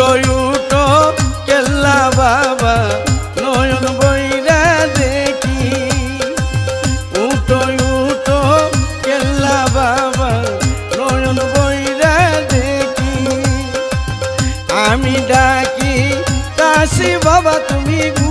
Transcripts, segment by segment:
উঠো উঠো, কেল্লা বাবা, নয়ন বৈরা দেখি। উঠো উঠো, কেল্লা বাবা, নয়ন বৈরা দেখি। আমি ডাকি কাশি বাবা, তুমি ঘু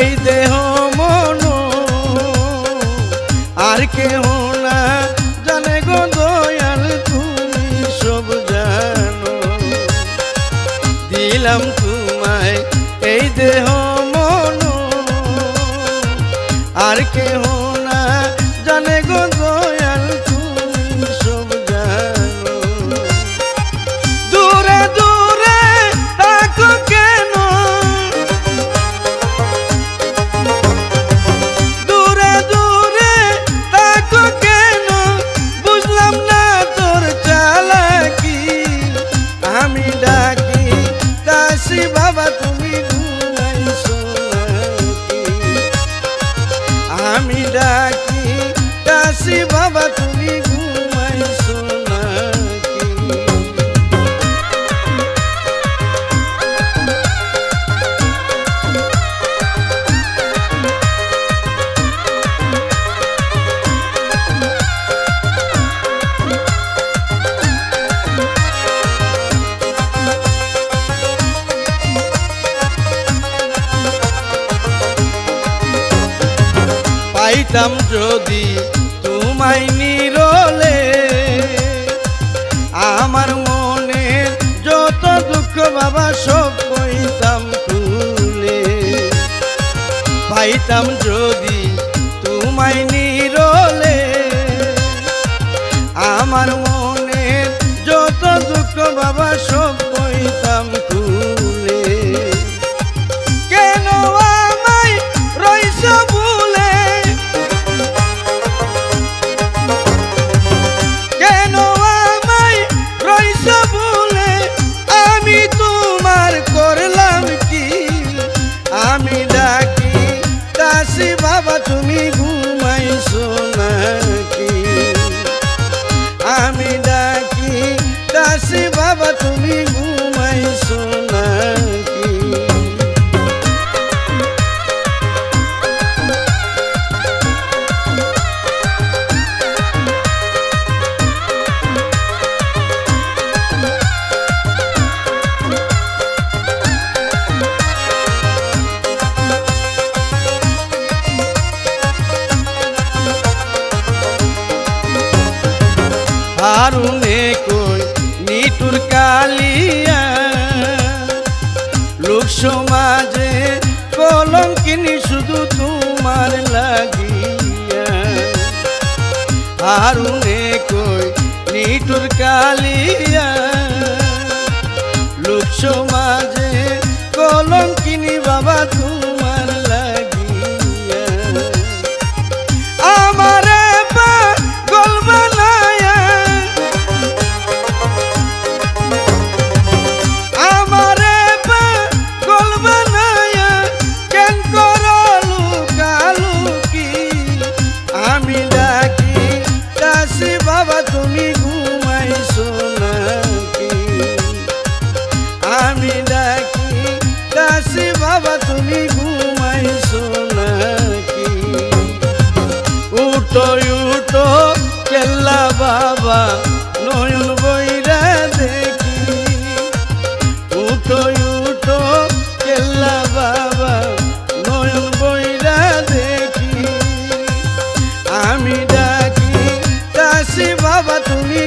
এই দেহ মন। আর কেহ না জানে গো দয়াল, তুমি সব জানো। দিলাম তোমায় এই দেহ মন। আর কেহ না জানে গো বাবা তুমি ঘুমাইছো যদি তোমায় নিরলে আমার মনে যত দুঃখ বাবা সব কইতাম তুলে পাইতাম যদি দাসী বাবা তুমি ঘুমাইছো নাকি লোক সমাজে কলঙ্কিনি শুধু তোমার লাগিয়া। আর কই নিটুর কালিয়া বাবা, তুমি ঘুমাইছো নাকি? উঠো উঠো, কেল্লা বাবা, নয়ন বইরা দেখি। উঠো উঠো, কেল্লা বাবা, নয়ন বইরা দেখি। আমি ডাকি দাসি বাবা, তুমি